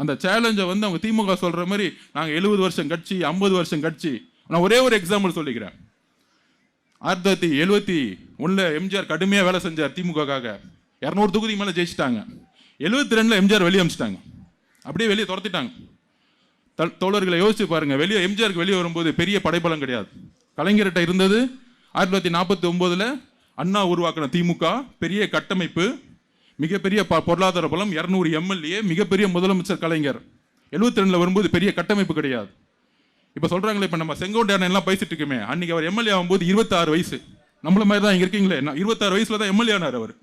அந்த சேலஞ்சை வந்து அவங்க திமுக சொல்கிற மாதிரி நாங்கள் எழுபது வருஷம் கட்சி ஐம்பது வருஷம் கட்சி. நான் ஒரே ஒரு எக்ஸாம்பிள் சொல்லிக்கிறேன். ஆயிரத்தி தொள்ளாயிரத்தி எழுபத்தி ஒன்றில் எம்ஜிஆர் கடுமையாக வேலை செஞ்சார் திமுகக்காக. இரநூறு தொகுதி மேலே ஜெயிச்சிட்டாங்க. எழுபத்தி ரெண்டில் எம்ஜிஆர் வெளியே அமிச்சிட்டாங்க. அப்படியே வெளியே துரத்திட்டாங்க. தோழர்களை யோசிச்சு பாருங்கள் வெளியே எம்ஜிஆருக்கு வெளியே வரும்போது பெரிய படைப்பலம் கிடையாது. கலைஞர்கிட்ட இருந்தது ஆயிரத்தி தொள்ளாயிரத்தி நாற்பத்தி ஒம்போதில் அண்ணா உருவாக்கின திமுக பெரிய கட்டமைப்பு மிகப்பெரிய ப- பொருளாதார பலம் இரநூறு எம்எல்ஏ மிகப்பெரிய முதலமைச்சர் கலைஞர். எழுபத்தி ரெண்டில் வரும்போது பெரிய கட்டமைப்பு கிடையாது. இப்போ சொல்கிறாங்களே இப்போ நம்ம செங்கோட்டையான் எல்லாம் பேசிட்டு இருக்குமே. அன்றைக்கி அவர் எம்எல்ஏ ஆகும்போது இருபத்தாறு வயசு. நம்மள மாதிரி தான் இங்கே இருக்கீங்களே. நான் இருபத்தாறு வயசில் தான் எம்எல்ஏ ஆனார் அவர்.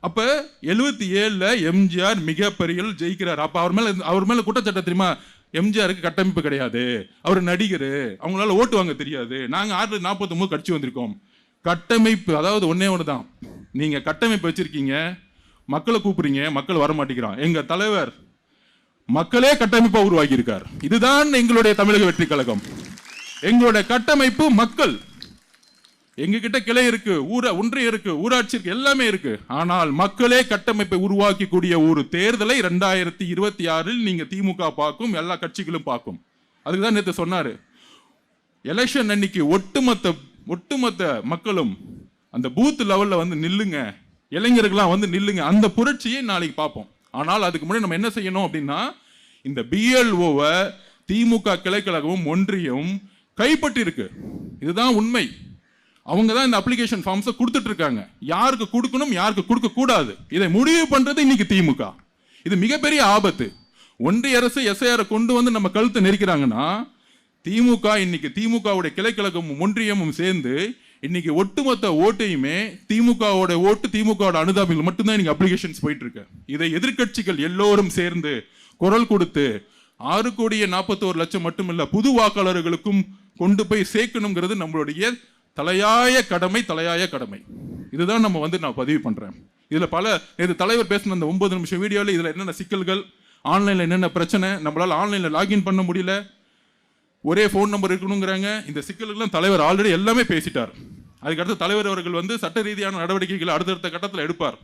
அப்போ எழுபத்தி ஏழில் எம்ஜிஆர் மிகப்பெரிய ஜெயிக்கிறார். அப்போ அவர் மேலே அவர் மேலே குற்றச்சாட்டு தெரியுமா? எம்ஜிஆருக்கு கட்டமைப்பு கிடையாது. அவர் நடிகர். அவங்களால ஓட்டு வாங்க தெரியாது. நாங்கள் ஆறு நாற்பத்தொம்போது கட்சி வந்திருக்கோம். கட்டமைப்பு அதாவது ஒன்றே ஒன்று தான் நீங்கள் கட்டமைப்பு வச்சுருக்கீங்க. மக்களை கூப்பிடுறீங்க மக்கள் வர மாட்டேங்கிறான் எங்க தலைவர் மக்களே கட்டமைப்பாக உருவாக்கி இருக்கார் இதுதான் எங்களுடைய தமிழக வெற்றி கழகம். எங்களுடைய கட்டமைப்பு மக்கள். எங்ககிட்ட கிளை இருக்கு ஊர ஒன்றியம் இருக்கு ஊராட்சி இருக்கு எல்லாமே இருக்கு. ஆனால் மக்களே கட்டமைப்பை உருவாக்கி கூடிய ஒரு தேர்தலை ரெண்டாயிரத்தி இருபத்தி ஆறில் நீங்க திமுக பார்க்கும் எல்லா கட்சிகளும் பார்க்கும். அதுக்கு தான் நேற்று சொன்னாரு. எலெக்ஷன் அன்னைக்கு ஒட்டுமொத்த ஒட்டுமொத்த மக்களும் அந்த பூத் லெவல்ல வந்து நில்லுங்க. இளைஞர்கள்லாம் வந்து நில்லுங்க. அந்த புரட்சியை நாளைக்கு பார்ப்போம். ஆனால் அதுக்கு முன்னாடி நம்ம என்ன செய்யணும் அப்படின்னா இந்த பிஎல்ஓவை திமுக கிளைக்கழகமும் ஒன்றியம் கைப்பற்றிருக்கு இதுதான் உண்மை. அவங்க தான் இந்த அப்ளிகேஷன் ஃபார்ம்ஸை கொடுத்துட்டு இருக்காங்க யாருக்கு கொடுக்கணும் யாருக்கு கொடுக்கக்கூடாது. இதை முடிவு பண்ணுறது இன்னைக்கு திமுக. இது மிகப்பெரிய ஆபத்து. ஒன்றிய அரசு எஸ்ஐஆரை கொண்டு வந்து நம்ம கழுத்தை நெரிக்கிறாங்கன்னா திமுக இன்னைக்கு திமுகவுடைய கிளைக்கழகமும் ஒன்றியமும் சேர்ந்து இன்னைக்கு ஒட்டுமொத்த ஓட்டையுமே திமுகவோட ஓட்டு திமுகவோட அனுதாபிகள் மட்டும்தான் இன்னைக்கு அப்ளிகேஷன்ஸ் போயிட்டு இருக்கு இதை எதிர்க்கட்சிகள் எல்லோரும் சேர்ந்து குரல் கொடுத்து ஆறு கோடியே நாற்பத்தோரு லட்சம் மட்டுமில்ல புது வாக்காளர்களுக்கும் கொண்டு போய் சேர்க்கணுங்கிறது நம்மளுடைய தலையாய கடமை தலையாய கடமை. இதுதான் நம்ம வந்து நான் பதிவு பண்றேன். இதுல பல இது தலைவர் பேசின அந்த ஒன்பது நிமிஷம் வீடியோவில் இதுல என்னென்ன சிக்கல்கள் ஆன்லைன்ல என்னென்ன பிரச்சனை நம்மளால ஆன்லைன்ல லாகின் பண்ண முடியல ஒரே ஃபோன் நம்பர் இருக்கணுங்கிறாங்க. இந்த சிக்கல்கள்லாம் தலைவர் ஆல்ரெடி எல்லாமே பேசிட்டார். அதுக்கடுத்து தலைவர் அவர்கள் வந்து சட்ட ரீதியான நடவடிக்கைகளை அடுத்தடுத்த கட்டத்தில் எடுப்பார்.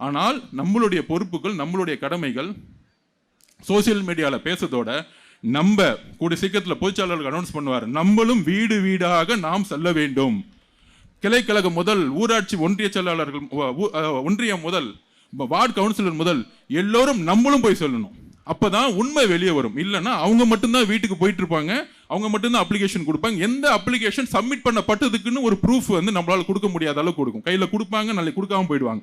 ஆனால் நம்மளுடைய பொறுப்புகள் நம்மளுடைய கடமைகள் சோசியல் மீடியாவில் பேசுறதோட நம்ம கூடிய சீக்கிரத்தில் பொதுச்சாளர்கள் அனௌன்ஸ் பண்ணுவார். நம்மளும் வீடு வீடாக நாம் செல்ல வேண்டும். கிளைக்கழகம் முதல் ஊராட்சி ஒன்றிய செயலாளர்கள் ஒன்றியம் முதல் வார்டு கவுன்சிலர் முதல் எல்லோரும் நம்மளும் போய் சொல்லணும். அப்பதான் உண்மை வெளியே வரும். இல்லைன்னா அவங்க மட்டும்தான் வீட்டுக்கு போயிட்டு இருப்பாங்க. அவங்க மட்டும்தான் அப்ளிகேஷன் கொடுப்பாங்க. எந்த அப்ளிகேஷன் சப்மிட் பண்ணப்பட்டதுக்குன்னு ஒரு ப்ரூஃப் வந்து நம்மளால கொடுக்க முடியாத அளவுக்கு கொடுக்கும். கையில் கொடுப்பாங்க நாளைக்கு கொடுக்காம போயிடுவாங்க.